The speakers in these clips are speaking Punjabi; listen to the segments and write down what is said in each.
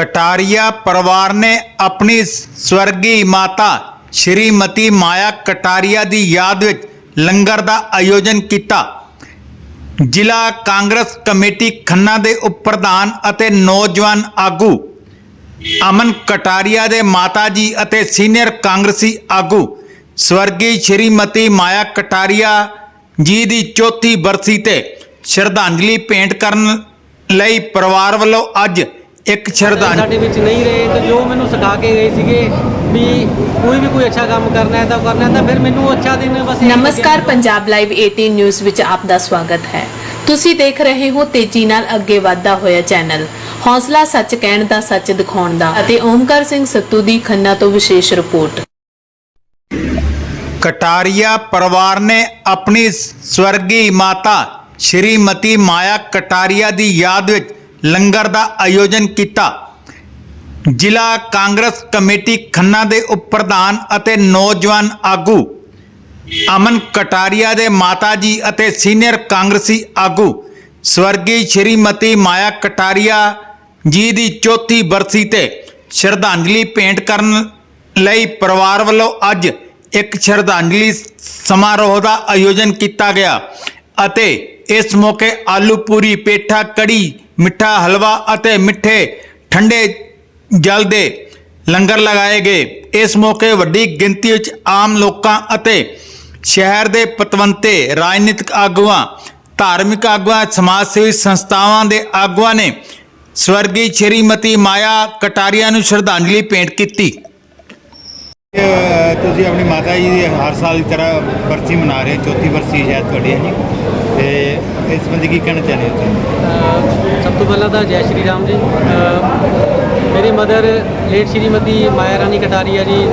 ਕਟਾਰੀਆ ਪਰਿਵਾਰ ਨੇ ਆਪਣੀ ਸਵਰਗੀ ਮਾਤਾ ਸ਼੍ਰੀਮਤੀ ਮਾਇਆ ਕਟਾਰੀਆ ਦੀ ਯਾਦ ਵਿੱਚ ਲੰਗਰ ਦਾ ਆਯੋਜਨ ਕੀਤਾ। ਜ਼ਿਲ੍ਹਾ ਕਾਂਗਰਸ ਕਮੇਟੀ ਖੰਨਾ ਦੇ ਉਪ ਪ੍ਰਧਾਨ ਅਤੇ ਨੌਜਵਾਨ ਆਗੂ ਅਮਨ ਕਟਾਰੀਆ ਦੇ ਮਾਤਾ ਜੀ ਅਤੇ ਸੀਨੀਅਰ ਕਾਂਗਰਸੀ ਆਗੂ ਸਵਰਗੀ ਸ਼੍ਰੀਮਤੀ ਮਾਇਆ ਕਟਾਰੀਆ ਜੀ ਦੀ ਚੌਥੀ ਬਰਸੀ ਤੇ ਸ਼ਰਧਾਂਜਲੀ ਭੇਂਟ ਕਰਨ ਲਈ ਪਰਿਵਾਰ ਵੱਲੋਂ ਅੱਜ ਇੱਕ ਸ਼ਰਧਾਂਜਲੀ ਸਾਡੇ ਵਿੱਚ ਨਹੀਂ ਰਹੇ ਤੇ ਜੋ ਮੈਨੂੰ ਸਿਖਾ ਕੇ ਗਏ ਸੀਗੇ ਵੀ ਕੋਈ ਵੀ ਕੋਈ ਅੱਛਾ ਕੰਮ ਕਰਨਾ ਹੈ ਤਾਂ ਕਰਨਾ ਹੈ ਤਾਂ ਫਿਰ ਮੈਨੂੰ ਅੱਛਾ ਦਿਨ ਬਸ ਨਮਸਕਾਰ ਪੰਜਾਬ ਲਾਈਵ 18 ਨਿਊਜ਼ ਵਿੱਚ ਆਪ ਦਾ ਸਵਾਗਤ ਹੈ। ਤੁਸੀਂ ਦੇਖ ਰਹੇ ਹੋ ਤੇਜ਼ੀ ਨਾਲ ਅੱਗੇ ਵਧਦਾ ਹੋਇਆ ਚੈਨਲ। ਹੌਸਲਾ ਸੱਚ ਕਹਿਣ ਦਾ ਸੱਚ ਦਿਖਾਉਣ ਦਾ ਅਤੇ ਓਮਕਾਰ ਸਿੰਘ ਸੱਤੂ ਦੀ ਖੰਨਾ ਤੋਂ ਵਿਸ਼ੇਸ਼ ਰਿਪੋਰਟ। ਕਟਾਰੀਆ ਪਰਿਵਾਰ ਨੇ ਆਪਣੀ ਸਵਰਗੀ ਮਾਤਾ ਸ਼੍ਰੀਮਤੀ ਮਾਇਆ ਕਟਾਰੀਆ ਦੀ ਯਾਦ ਵਿੱਚ ਲੰਗਰ ਦਾ ਆਯੋਜਨ ਕੀਤਾ। ਜ਼ਿਲ੍ਹਾ ਕਾਂਗਰਸ ਕਮੇਟੀ ਖੰਨਾ ਦੇ ਉਪ ਪ੍ਰਧਾਨ ਅਤੇ ਨੌਜਵਾਨ ਆਗੂ ਅਮਨ ਕਟਾਰੀਆ ਦੇ ਮਾਤਾ ਜੀ ਅਤੇ ਸੀਨੀਅਰ ਕਾਂਗਰਸੀ ਆਗੂ ਸਵਰਗੀ ਸ਼੍ਰੀਮਤੀ ਮਾਇਆ ਕਟਾਰੀਆ ਜੀ ਦੀ ਚੌਥੀ ਬਰਸੀ ਤੇ ਸ਼ਰਧਾਂਜਲੀ ਭੇਂਟ ਕਰਨ ਲਈ ਪਰਿਵਾਰ ਵੱਲੋਂ ਅੱਜ ਇੱਕ ਸ਼ਰਧਾਂਜਲੀ ਸਮਾਰੋਹ ਦਾ ਆਯੋਜਨ ਕੀਤਾ ਗਿਆ ਅਤੇ ਇਸ ਮੌਕੇ ਆਲੂ ਪੂਰੀ ਪੇਠਾ ਕੜੀ ਮਿੱਠਾ ਹਲਵਾ ਅਤੇ ਮਿੱਠੇ ਠੰਡੇ ਜਲ ਦੇ ਲੰਗਰ ਲਗਾਏ ਗਏ। ਇਸ ਮੌਕੇ ਵੱਡੀ ਗਿਣਤੀ ਵਿੱਚ ਆਮ ਲੋਕਾਂ ਅਤੇ ਸ਼ਹਿਰ ਦੇ ਪਤਵੰਤੇ, ਰਾਜਨੀਤਿਕ ਆਗੂਆਂ, ਧਾਰਮਿਕ ਆਗੂਆਂ ਸਮਾਜ ਸੇਵੀ ਸੰਸਥਾਵਾਂ ਦੇ ਆਗੂਆਂ ਨੇ ਸਵਰਗੀ ਸ਼੍ਰੀਮਤੀ ਮਾਇਆ ਕਟਾਰੀਆ ਨੂੰ ਸ਼ਰਧਾਂਜਲੀ ਭੇਂਟ ਕੀਤੀ। ਤੁਸੀਂ ਆਪਣੀ ਮਾਤਾ ਜੀ ਦੀ ਹਰ ਸਾਲ ਦੀ ਤਰ੍ਹਾਂ ਬਰਸੀ ਮਨਾ ਰਹੇ ਹੋ, ਚੌਥੀ ਬਰਸੀ ਸ਼ਾਇਦ ਤੁਹਾਡੀ, ਹੈ ਜੀ। ਤੇ ਇਸ ਸੰਬੰਧੀ ਕੀ ਕਹਿਣਾ ਚਾਹੁੰਦੇ ਹੋ ਤੁਸੀਂ? ਸਭ ਤੋਂ ਪਹਿਲਾਂ ਤਾਂ ਜੈ ਸ਼੍ਰੀ ਰਾਮ ਜੀ। ਮੇਰੇ ਮਦਰ ਲੇਟ ਸ਼੍ਰੀਮਤੀ ਮਾਇਆ ਰਾਣੀ ਕਟਾਰੀਆ ਜੀ।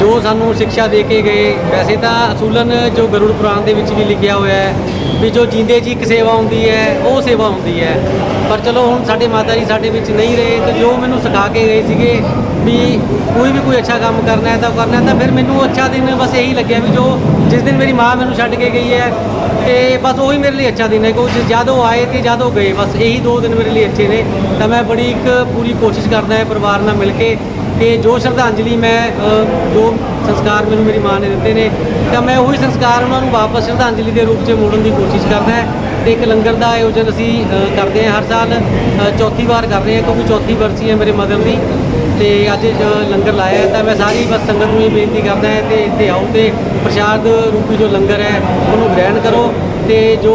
ਜੋ ਸਾਨੂੰ ਸਿੱਖਿਆ ਦੇ ਕੇ ਗਏ, ਵੈਸੇ ਤਾਂ ਅਸੂਲਨ ਜੋ ਗਰੁੜ ਪੁਰਾਣ ਦੇ ਵਿੱਚ ਵੀ ਲਿਖਿਆ ਹੋਇਆ ਹੈ ਵੀ ਜੋ ਜੀਂਦੇ ਜੀ ਇੱਕ ਸੇਵਾ ਹੁੰਦੀ ਹੈ, ਉਹ ਸੇਵਾ ਹੁੰਦੀ ਹੈ। ਪਰ ਚਲੋ ਹੁਣ ਸਾਡੇ ਮਾਤਾ ਜੀ ਸਾਡੇ ਵਿੱਚ ਨਹੀਂ ਰਹੇ, ਤੇ ਜੋ ਮੈਨੂੰ ਸਿਖਾ ਕੇ ਗਏ ਸੀਗੇ ਵੀ ਕੋਈ ਵੀ ਕੋਈ ਅੱਛਾ ਕੰਮ ਕਰਨਾ ਹੈ ਤਾਂ ਕਰਨਾ ਹੈ, ਤਾਂ ਫਿਰ ਮੈਨੂੰ ਅੱਛਾ ਦਿਨ ਬਸ ਇਹੀ ਲੱਗਿਆ ਵੀ ਜੋ ਜਿਸ ਦਿਨ ਮੇਰੀ ਮਾਂ ਮੈਨੂੰ ਛੱਡ ਕੇ ਗਈ ਹੈ ਤੇ ਬਸ ਉਹੀ ਮੇਰੇ ਲਈ ਅੱਛਾ ਦਿਨ ਹੈ ਕਿਉਂਕਿ ਜਦ ਉਹ ਆਏ ਤੇ ਜਦ ਉਹ ਗਏ, ਬਸ ਇਹੀ ਦੋ ਦਿਨ ਮੇਰੇ ਲਈ ਅੱਛੇ ਨੇ। ਤਾਂ ਮੈਂ ਬੜੀ ਇੱਕ ਪੂਰੀ ਕੋਸ਼ਿਸ਼ ਕਰਦਾ ਹਾਂ ਪਰਿਵਾਰ ਨਾਲ ਮਿਲ ਕੇ ਕਿ ਜੋ ਸ਼ਰਧਾਂਜਲੀ ਮੈਂ ਜੋ ਸੰਸਕਾਰ ਮੈਨੂੰ ਮੇਰੀ ਮਾਂ ਨੇ ਦਿੱਤੇ ਨੇ, ਤਾਂ ਮੈਂ ਉਹੀ ਸੰਸਕਾਰ ਉਹਨਾਂ ਨੂੰ ਵਾਪਸ ਸ਼ਰਧਾਂਜਲੀ ਦੇ ਰੂਪ 'ਚ ਮੋੜਨ ਦੀ ਕੋਸ਼ਿਸ਼ ਕਰਦਾ ਹਾਂ। ਤੇ ਇੱਕ ਲੰਗਰ ਦਾ ਆਯੋਜਨ ਅਸੀਂ ਕਰਦੇ ਹਾਂ ਹਰ ਸਾਲ ਚੌਥੀ ਵਾਰ ਕਰ ਰਹੇ ਹਾਂ ਕਿਉਂਕਿ ਚੌਥੀ ਵਰਸੀ ਹੈ ਮੇਰੇ ਮਦਰ ਦੀ। ਤੇ ਅੱਜ ਅ, ਲੰਗਰ ਲਾਇਆ ਹੈ ਤਾਂ ਮੈਂ ਸਾਰੀ ਬਸ ਸੰਗਤ ਨੂੰ ਇਹ ਬੇਨਤੀ ਕਰਦਾ ਹਾਂ ਤੇ ਇੱਥੇ ਆਓ ਤੇ ਪ੍ਰਸ਼ਾਦ ਰੂਪੀ ਜੋ ਲੰਗਰ ਹੈ ਉਹਨੂੰ ਗ੍ਰਹਿਣ ਕਰੋ ਤੇ ਜੋ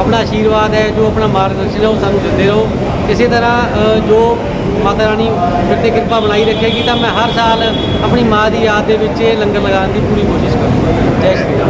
ਆਪਣਾ ਆਸ਼ੀਰਵਾਦ ਹੈ ਜੋ ਆਪਣਾ ਮਾਰਗਦਰਸ਼ਨ ਹੈ ਉਹ ਸਾਨੂੰ ਦਿੰਦੇ ਰਹੋ। ਇਸੇ ਤਰ੍ਹਾਂ ਜੋ ਮਾਤਾ ਰਾਣੀ ਮੇਰੇ ਤੇ ਕਿਰਪਾ ਬਣਾਈ ਰੱਖੇਗੀ ਤਾਂ ਮੈਂ ਹਰ ਸਾਲ ਆਪਣੀ ਮਾਂ ਦੀ ਯਾਦ ਦੇ ਵਿੱਚ ਇਹ ਲੰਗਰ ਲਗਾਉਣ ਦੀ ਪੂਰੀ ਕੋਸ਼ਿਸ਼ ਕਰੂੰਗਾ। ਜੈ ਸ਼੍ਰੀ ਰਾਮ।